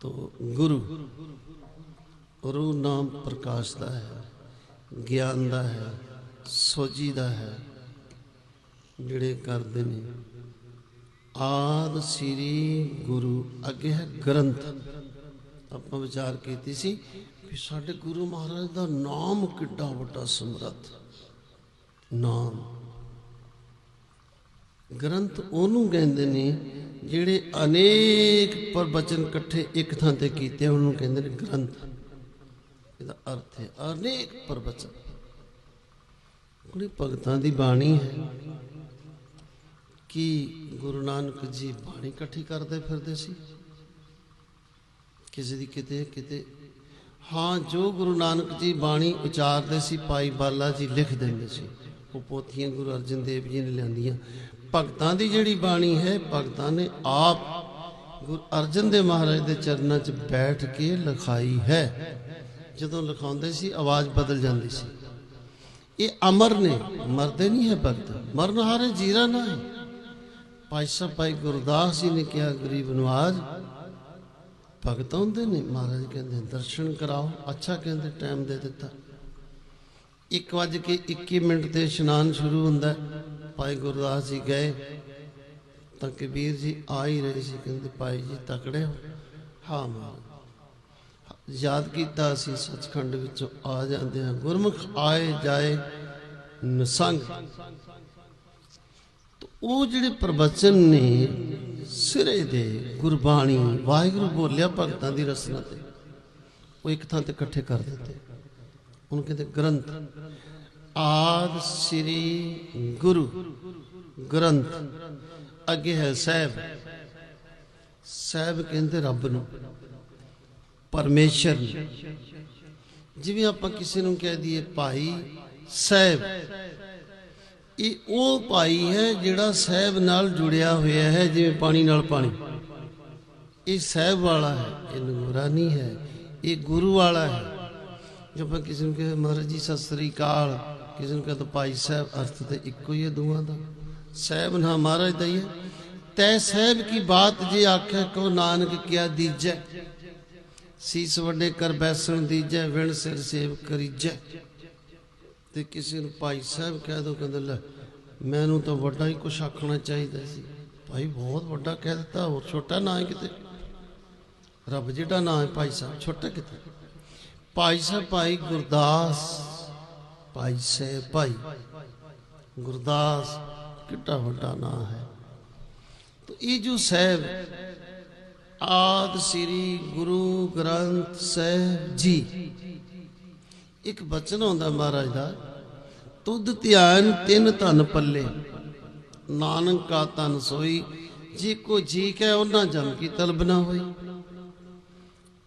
ਤੋ ਗੁਰੂ ਗੁਰੂ ਨਾਮ ਪ੍ਰਕਾਸ਼ ਦਾ ਹੈ, ਗਿਆਨ ਦਾ ਹੈ, ਸੋਝੀ ਦਾ ਹੈ, ਜਿਹੜੇ ਕਰਦੇ ਨੇ। ਆਦ ਸ੍ਰੀ ਗੁਰੂ ਅੱਗੇ ਹੈ ਗ੍ਰੰਥ। ਆਪਾਂ ਵਿਚਾਰ ਕੀਤੀ ਸੀ ਕਿ ਸਾਡੇ ਗੁਰੂ ਮਹਾਰਾਜ ਦਾ ਨਾਮ ਕਿੱਡਾ ਵੱਡਾ ਸਮਰੱਥ। ਨਾਮ। ਗ੍ਰੰਥ ਉਹਨੂੰ ਕਹਿੰਦੇ ਨੇ ਜਿਹੜੇ ਅਨੇਕ ਪ੍ਰਵਚਨ ਇਕੱਠੇ ਇੱਕ ਥਾਂ ਤੇ ਕੀਤੇ, ਉਹਨਾਂ ਨੂੰ ਕਹਿੰਦੇ ਨੇ ਗ੍ਰੰਥ। ਇਹਦਾ ਅਰਥ ਹੈ ਅਨੇਕ ਪ੍ਰਵਚਨ। ਕੋਈ ਭਗਤਾਂ ਦੀ ਬਾਣੀ ਹੈ ਕਿ ਗੁਰੂ ਨਾਨਕ ਜੀ ਬਾਣੀ ਇਕੱਠੀ ਕਰਦੇ ਫਿਰਦੇ ਸੀ। ਕਿਸੇ ਦੀ ਕਿਤੇ ਕਿਤੇ। ਹਾਂ, ਜੋ ਗੁਰੂ ਨਾਨਕ ਜੀ ਬਾਣੀ ਉਚਾਰਦੇ ਸੀ, ਭਾਈ ਬਾਲਾ ਜੀ ਲਿਖ ਦਿੰਦੇ ਸੀ। ਉਹ ਪੋਥੀਆਂ ਗੁਰੂ ਅਰਜਨ ਦੇਵ ਜੀ ਨੇ ਲਿਆਂਦੀਆਂ। ਭਗਤਾਂ ਦੀ ਜਿਹੜੀ ਬਾਣੀ ਹੈ, ਭਗਤਾਂ ਨੇ ਆਪ ਗੁਰੂ ਅਰਜਨ ਦੇਵ ਮਹਾਰਾਜ ਦੇ ਚਰਨਾਂ 'ਚ ਬੈਠ ਕੇ ਲਿਖਾਈ ਹੈ। ਜਦੋਂ ਲਿਖਾਉਂਦੇ ਸੀ, ਆਵਾਜ਼ ਬਦਲ ਜਾਂਦੀ ਸੀ। ਇਹ ਅਮਰ ਨੇ, ਮਰਦੇ ਨਹੀਂ ਹੈ ਭਗਤ। ਮਰਨ ਹਾਰੇ ਜੀਰਾ ਨਾ ਹੈ। ਭਾਈ ਸਾਹਿਬ, ਭਾਈ ਗੁਰਦਾਸ ਜੀ ਨੇ ਕਿਹਾ, ਗਰੀਬ ਨਵਾਜ, ਭਗਤ ਆਉਂਦੇ ਨੇ? ਮਹਾਰਾਜ ਕਹਿੰਦੇ, ਦਰਸ਼ਨ ਕਰਾਓ। ਅੱਛਾ ਕਹਿੰਦੇ, ਟਾਈਮ ਦੇ ਦਿੱਤਾ। 1 ਵਜ ਕੇ 21 ਮਿੰਟ ਤੇ ਇਸ਼ਨਾਨ ਸ਼ੁਰੂ ਹੁੰਦਾ ਹੈ। ਭਾਈ ਗੁਰਦਾਸ ਜੀ ਗਏ, ਤਾਂ ਕਬੀਰ ਜੀ ਆ ਹੀ ਰਹੇ ਸੀ, ਕਹਿੰਦੇ ਭਾਈ ਜੀ ਤਕੜੇ ਹੋ, ਹਾਂ ਮਹਾਰਾਜ ਯਾਦ ਕੀਤਾ ਅਸੀਂ ਸੱਚਖੰਡ ਵਿੱਚੋਂ ਆ ਜਾਂਦੇ ਹਾਂ। ਗੁਰਮੁਖ ਆਏ ਜਾਏ ਨਸੰਗ। ਤੋ ਉਹ ਜਿਹੜੇ ਪ੍ਰਵਚਨ ਨੇ ਸਿਰੇ ਦੇ ਗੁਰਬਾਣੀ, ਵਾਹਿਗੁਰੂ ਬੋਲਿਆ ਭਗਤਾਂ ਦੀ ਰਸਨਾ ਤੇ, ਉਹ ਇੱਕ ਥਾਂ ਤੇ ਇਕੱਠੇ ਕਰ ਦਿੱਤੇ। ਉਹਨੂੰ ਕਹਿੰਦੇ ਗ੍ਰੰਥ ਆਦ ਸ੍ਰੀ ਗੁਰੂ ਗ੍ਰੰਥ ਅੱਗੇ ਹੈ ਸਾਹਿਬ। ਸਾਹਿਬ ਕਹਿੰਦੇ ਰੱਬ ਨੂੰ, ਪਰਮੇਸ਼ਰ ਜਿਵੇਂ ਆਪਾਂ ਕਿਸੇ ਨੂੰ ਕਹਿ ਦਈਏ ਭਾਈ ਸਾਹਿਬ, ਇਹ ਉਹ ਭਾਈ ਹੈ ਜਿਹੜਾ ਸਾਹਿਬ ਨਾਲ ਜੁੜਿਆ ਹੋਇਆ ਹੈ, ਜਿਵੇਂ ਪਾਣੀ ਨਾਲ ਪਾਣੀ। ਇਹ ਸਾਹਿਬ ਵਾਲਾ ਹੈ, ਇਹ ਨੂਰਾਨੀ ਹੈ, ਇਹ ਗੁਰੂ ਵਾਲਾ ਹੈ। ਜੋ ਆਪਾਂ ਕਿਸੇ ਨੂੰ ਕਹੇ ਮਹਾਰਾਜ ਜੀ, ਸਤਿ ਸ੍ਰੀ ਅਕਾਲ। ਕਿਸੇ ਨੂੰ ਕਹੇ ਤਾਂ ਭਾਈ ਸਾਹਿਬ, ਅਰਥ ਤੇ ਇੱਕੋ ਹੀ ਹੈ ਦੋਵਾਂ ਦਾ। ਸਾਹਿਬ ਨਾ ਮਹਾਰਾਜ ਦਾ ਹੀ ਹੈ। ਤੈ ਸਾਹਿਬ ਕੀ ਬਾਤ ਜੇ ਆਖੇ ਕੋ ਨਾਨਕ ਕਿਆ ਦੀਜੈ? ਸੀਸ ਵੱਡੇ ਕਰ ਬੈਸਣ ਦੀਜੈ, ਵਿਣ ਸਿਰ ਸੇਵ ਕਰੀਜੈ। ਤੇ ਕਿਸੇ ਨੂੰ ਭਾਈ ਸਾਹਿਬ ਕਹਿ ਦੋ, ਕਹਿੰਦੇ, ਲੈ, ਮੈਨੂੰ ਤਾਂ ਵੱਡਾ ਹੀ ਕੁਛ ਆਖਣਾ ਚਾਹੀਦਾ ਸੀ। ਭਾਈ ਬਹੁਤ ਵੱਡਾ ਕਹਿ ਦਿੱਤਾ, ਹੋਰ ਛੋਟਾ ਨਾ ਹੈ ਕਿਤੇ? ਰੱਬ ਜਿਹੜਾ ਨਾਂ ਹੈ ਭਾਈ ਸਾਹਿਬ, ਛੋਟਾ ਕਿਤੇ? ਭਾਈ ਸਾਹਿਬ, ਭਾਈ ਗੁਰਦਾਸ। ਭਾਈ ਸੇ ਭਾਈ। ਗੁਰਦਾਸ, ਕਿੱਡਾ ਵੱਡਾ ਨਾਂ ਹੈ। ਤੋ ਇਹ ਜੋ ਸਹਿਬ, ਆਦ ਸ੍ਰੀ ਗੁਰੂ ਗ੍ਰੰਥ ਸਾਹਿਬ ਜੀ, ਇੱਕ ਬਚਨ ਹੁੰਦਾ ਮਹਾਰਾਜ ਦਾ, ਤੁਧ ਧਿਆਨ ਤਿੰਨ ਧਨ ਪੱਲੇ, ਨਾਨਕ ਕਾ ਤਨ ਸੋਈ, ਜੀ ਕੋ ਜੀ ਕੈ ਉਹਨਾਂ ਜਨ ਕੀ ਤਲਬ ਨਾ ਹੋਈ।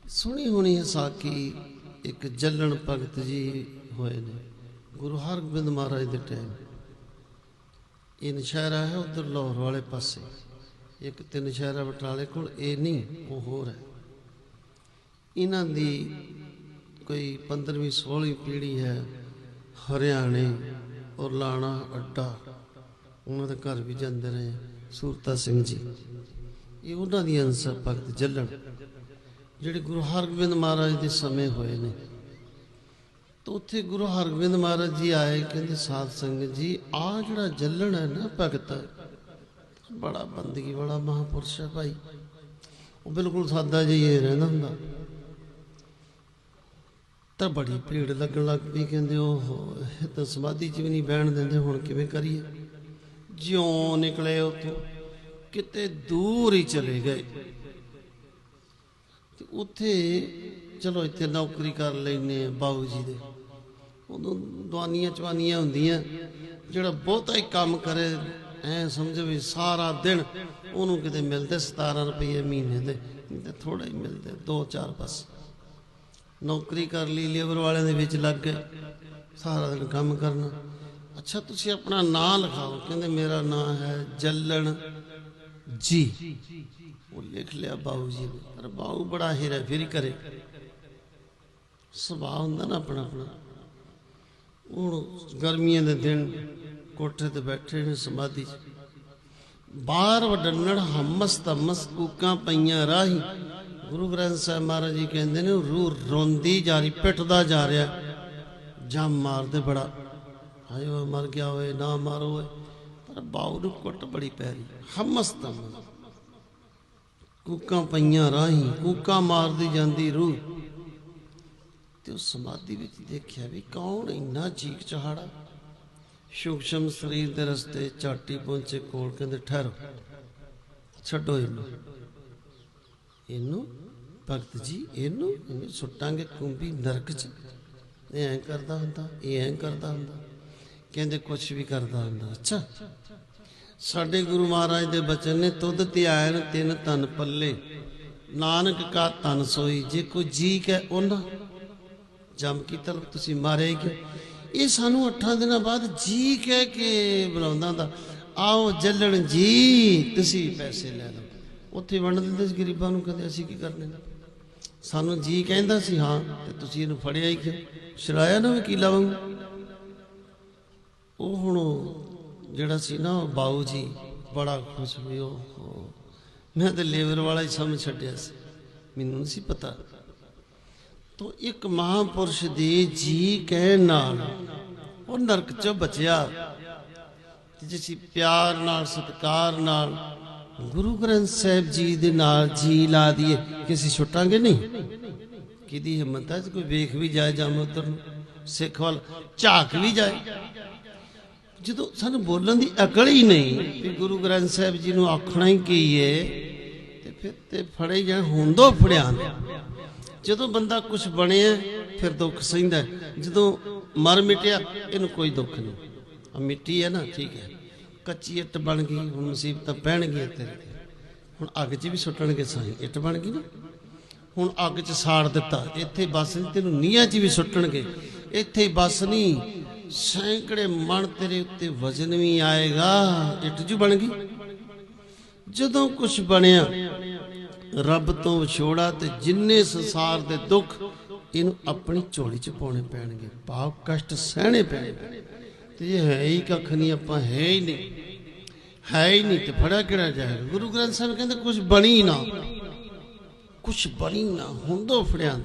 ਸੁਣੀ ਹੋਣੀ ਹੈ ਇੱਕ ਜੱਲਣ ਭਗਤ ਜੀ ਹੋਏ ਨੇ। ਗੁਰੂ ਹਰਗੋਬਿੰਦ ਮਹਾਰਾਜ ਦੇ ਟਾਈਮ ਇਹ ਨਸ਼ਹਿਰਾ ਹੈ ਉਧਰ ਲਾਹੌਰ ਵਾਲੇ ਪਾਸੇ। ਇੱਕ ਤਿੰਨ ਸ਼ਹਿਰਾ ਬਟਾਲੇ ਕੋਲ ਇਹ ਨਹੀਂ, ਉਹ ਹੋਰ ਹੈ। ਇਹਨਾਂ ਦੀ ਕੋਈ 15ਵੀਂ 16ਵੀਂ ਪੀੜ੍ਹੀ ਹੈ ਹਰਿਆਣੇ ਔਰ ਲਾਣਾ ਅੱਡਾ। ਉਹਨਾਂ ਦੇ ਘਰ ਵੀ ਜਾਂਦੇ ਰਹੇ ਸੂਰਤਾ ਸਿੰਘ ਜੀ। ਇਹ ਉਹਨਾਂ ਦੀ ਅੰਸਰ ਭਗਤ ਜੱਲਣ, ਜਿਹੜੇ ਗੁਰੂ ਹਰਗੋਬਿੰਦ ਮਹਾਰਾਜ ਦੇ ਸਮੇਂ ਹੋਏ ਨੇ। ਤਾਂ ਉੱਥੇ ਗੁਰੂ ਹਰਗੋਬਿੰਦ ਮਹਾਰਾਜ ਜੀ ਆਏ, ਕਹਿੰਦੇ, ਸਾਧ ਸੰਗਤ ਜੀ ਆ ਜਿਹੜਾ ਜੱਲਣ ਹੈ ਨਾ ਭਗਤ, ਬੜਾ ਬੰਦਗੀ ਵਾਲਾ ਮਹਾਪੁਰਸ਼ ਹੈ ਭਾਈ। ਉਹ ਬਿਲਕੁਲ ਸਾਦਾ ਜਿਹਾ ਹੀ ਰਹਿੰਦਾ ਹੁੰਦਾ। ਤਾਂ ਬੜੀ ਭੀੜ ਲੱਗਣ ਲੱਗ ਪਈ, ਕਹਿੰਦੇ ਉਹ ਇਹ ਤਾਂ ਸਮਾਧੀ 'ਚ ਵੀ ਨਹੀਂ ਬਹਿਣ ਦਿੰਦੇ, ਹੁਣ ਕਿਵੇਂ ਕਰੀਏ? ਜਿਉਂ ਨਿਕਲੇ ਉੱਥੋਂ, ਕਿਤੇ ਦੂਰ ਹੀ ਚਲੇ ਗਏ। ਤੇ ਉੱਥੇ, ਚਲੋ, ਇੱਥੇ ਨੌਕਰੀ ਕਰ ਲੈਨੇ ਆ ਬਾਬੂ ਜੀ ਦੇ। ਉਦੋਂ ਦਵਾਨੀਆਂ ਚਵਾਨੀਆਂ ਹੁੰਦੀਆਂ, ਜਿਹੜਾ ਬਹੁਤਾ ਹੀ ਕੰਮ ਕਰੇ, ਐ ਸਮਝੋ ਵੀ ਸਾਰਾ ਦਿਨ ਉਹਨੂੰ ਕਿਤੇ ਮਿਲਦੇ 17 ਰੁਪਏ ਮਹੀਨੇ ਦੇ, ਨਹੀਂ ਤੇ ਥੋੜਾ ਹੀ ਮਿਲਦੇ 2-4 ਬਸ। ਨੌਕਰੀ ਕਰ ਲਈ, ਲੇਬਰ ਵਾਲਿਆਂ ਦੇ ਵਿੱਚ ਲੱਗ ਗਏ, ਸਾਰਾ ਦਿਨ ਕੰਮ ਕਰਨਾ। ਅੱਛਾ, ਤੁਸੀਂ ਆਪਣਾ ਨਾਂ ਲਿਖਾਓ, ਕਹਿੰਦੇ ਮੇਰਾ ਨਾਂ ਹੈ ਜੱਲਣ ਜੀ। ਉਹ ਲਿਖ ਲਿਆ ਬਾਬੂ ਜੀ ਨੇ, ਪਰ ਬਾਬੂ ਬੜਾ ਹੀਰਾ ਫਿਰ ਕਰੇ। ਸੁਭਾਅ ਹੁੰਦਾ ਨਾ ਆਪਣਾ ਆਪਣਾ ਹੁਣ ਗਰਮੀਆਂ ਦੇ ਦਿਨ ਕੋਠੇ ਤੇ ਬੈਠੇ ਨੇ ਸਮਾਧੀ 'ਚ। ਬਾਹਰ ਵਡੰਨੜ ਹਮਸ ਤਮਸ ਕੂਕਾਂ ਪਈਆਂ ਰਾਹੀ ਗੁਰੂ ਗ੍ਰੰਥ ਸਾਹਿਬ ਮਹਾਰਾਜ ਜੀ ਕਹਿੰਦੇ ਨੇ ਰੂਹ ਰੋਂਦੀ ਜਾ ਰਹੀ, ਪਿੱਟਦਾ ਜਾ ਰਿਹਾ। ਜਾਂ ਮਾਰਦੇ ਬੜਾ। ਹਾਏ ਓਏ, ਮਰ ਗਿਆ ਹੋਏ ਨਾ ਮਾਰੋ ਹੋਏ ਪਰ ਬਾਉ ਨੂੰ ਕੁੱਟ ਬੜੀ ਪੈ ਰਹੀ। ਹਮਸਤਮ ਕੂਕਾਂ ਪਈਆਂ ਰਾਹੀਂ ਕੂਕਾਂ ਮਾਰਦੀ ਜਾਂਦੀ ਰੂਹ। ਤੇ ਉਸ ਸਮਾਧੀ ਵਿੱਚ ਦੇਖਿਆ ਵੀ ਕੌਣ ਇੰਨਾ ਚੀਕ ਚਹਾੜਾ। ਸੂਖਸ਼ਮ ਸਰੀਰ ਦੇ ਰਸਤੇ ਝਾਟੀ ਪਹੁੰਚੇ ਕੋਲ ਕਹਿੰਦੇ, ਠਹਿਰੋ, ਛੱਡੋ ਇਹਨੂੰ। ਇਹਨੂੰ, ਭਗਤ ਜੀ, ਇਹਨੂੰ ਇਹਨੂੰ ਸੁੱਟਾਂਗੇ ਕੁੰਭੀ ਨਰਕ 'ਚ। ਇਹ ਐਂ ਕਰਦਾ ਹੁੰਦਾ, ਇਹ ਐਂ ਕਰਦਾ ਹੁੰਦਾ। ਕਹਿੰਦੇ, ਕੁਛ ਵੀ ਕਰਦਾ ਹੁੰਦਾ। ਅੱਛਾ, ਸਾਡੇ ਗੁਰੂ ਮਹਾਰਾਜ ਦੇ ਬਚਨ ਨੇ ਤੁਧ ਧਿਆਨ ਤਿੰਨ ਤਨ ਪੱਲੇ। ਨਾਨਕ ਕਾ ਤਨ ਸੋਈ, ਜੇ ਕੋਈ ਜੀ ਕੈ ਉਹਨਾਂ ਜਮ ਕੀ ਤਲਬ ਤੁਸੀਂ ਮਾਰੇ ਕਿ ਇਹ ਸਾਨੂੰ 8 ਦਿਨਾਂ ਬਾਅਦ ਜੀ ਕਹਿ ਕੇ ਬੁਲਾਉਂਦਾ ਹੁੰਦਾ। ਆਓ ਜੱਲਣ ਜੀ, ਤੁਸੀਂ ਪੈਸੇ ਲੈ ਲਓ। ਉੱਥੇ ਵੰਡ ਦਿੰਦੇ ਸੀ ਗਰੀਬਾਂ ਨੂੰ ਕਦੇ ਅਸੀਂ ਕੀ ਕਰਨੇ? ਸਾਨੂੰ ਜੀ ਕਹਿੰਦਾ ਸੀ, ਹਾਂ, ਤੇ ਤੁਸੀਂ ਇਹਨੂੰ ਫੜਿਆ ਹੀ ਕਿਉਂ? ਸ਼ਰਾਇਆ ਨਾ ਕੀ ਲਾਵਾਂਗੇ ਉਹ ਹੁਣ ਜਿਹੜਾ ਸੀ ਨਾ, ਉਹ ਬਾਊ ਜੀ, ਬੜਾ ਖੁਸ਼ ਹੋਈ, ਉਹ ਉਹ। ਮੈਂ ਤੇ ਲੇਬਰ ਵਾਲਾ ਹੀ ਸਮਝ ਛੱਡਿਆ ਸੀ। ਮੈਨੂੰ ਨਹੀਂ ਸੀ ਪਤਾ। ਤੋ ਇੱਕ ਮਹਾਪੁਰਸ਼ ਦੇ ਜੀ ਕਹਿਣ ਨਾਲ ਉਹ ਨਰਕ ਚੋਂ ਬਚਿਆ। ਤੇ ਪਿਆਰ ਨਾਲ, ਸਤਿਕਾਰ ਨਾਲ ਗੁਰੂ ਗ੍ਰੰਥ ਸਾਹਿਬ ਜੀ ਦੇ ਨਾਲ ਜੀ ਲਾ ਦਈਏ। ਕਿ ਛੁੱਟਾਂਗੇ ਨਹੀਂ? ਕਿਹਦੀ ਹਿੰਮਤ ਹੈ? ਕੋਈ ਵੇਖ ਵੀ ਜਾਏ ਜਾਂ ਉਧਰ ਨੂੰ ਸਿੱਖ ਵੱਲ ਝਾਕ ਵੀ ਜਾਏ। ਜਦੋਂ ਸਾਨੂੰ ਬੋਲਣ ਦੀ ਅਕਲ ਹੀ ਨਹੀਂ ਕਿ ਗੁਰੂ ਗ੍ਰੰਥ ਸਾਹਿਬ ਜੀ ਨੂੰ ਆਖਣਾ ਹੀ ਕੀ ਏ, ਤੇ ਫਿਰ ਤੇ ਫੜੇ ਜਾਂ ਹੁੰਦੋ ਫੜਿਆ ਜਦੋਂ ਬੰਦਾ ਕੁਝ ਬਣਿਆ, ਫਿਰ ਦੁੱਖ ਸਹਿੰਦਾ ਜਦੋਂ ਮਰ ਮਿਟਿਆ, ਇਹਨੂੰ ਕੋਈ ਦੁੱਖ ਨਹੀਂ। ਆ ਮਿੱਟੀ ਹੈ ਨਾ, ਠੀਕ ਹੈ। ਕੱਚੀ ਇੱਟ ਬਣ ਗਈ, ਹੁਣ ਮੁਸੀਬਤਾਂ ਪੈਣਗੀਆਂ ਤੇਰੇ ਤੇ। ਹੁਣ ਅੱਗ 'ਚ ਵੀ ਸੁੱਟਣਗੇ ਸਾਈ। ਇੱਟ ਬਣ ਗਈ ਨਾ। ਹੁਣ ਅੱਗ 'ਚ ਸਾੜ ਦਿੱਤਾ। ਇੱਥੇ ਬਸ ਨਹੀਂ, ਤੈਨੂੰ ਨੀਹਾਂ 'ਚ ਵੀ ਸੁੱਟਣਗੇ। ਇੱਥੇ ਬਸ ਨਹੀਂ, ਸੈਂਕੜੇ ਮਣ ਤੇਰੇ ਉੱਤੇ ਵਜ਼ਨ ਵੀ ਆਏਗਾ, ਇੱਟ ਜੂ ਬਣ ਗਈ। ਜਦੋਂ ਕੁਝ ਬਣਿਆ ਰੱਬ ਤੋਂ ਵਿਛੋੜਾ ਤੇ ਜਿੰਨੇ ਸੰਸਾਰ ਦੇ ਦੁੱਖ, ਇਹਨੂੰ ਆਪਣੀ ਝੋਲੀ 'ਚ ਪਾਉਣੇ ਪੈਣਗੇ। ਪਾਪ ਕਸ਼ਟ ਸਹਿਣੇ ਪੈਣਗੇ। ਤੇ ਇਹ ਹੈ ਹੀ ਕੱਖ ਨਹੀਂ, ਆਪਾਂ ਹੈ ਹੀ ਨਹੀਂ। ਹੈ ਹੀ ਨਹੀਂ ਤੇ ਫੜਾ ਕਿਹੜਾ ਜਾਏਗਾ ਗੁਰੂ ਗ੍ਰੰਥ ਸਾਹਿਬ ਕਹਿੰਦੇ ਕੁਝ ਬਣੀ ਨਾ। ਕੁਝ ਬਣੀ ਨਾ, ਹੁੰਦੋ ਫੜਿਆ।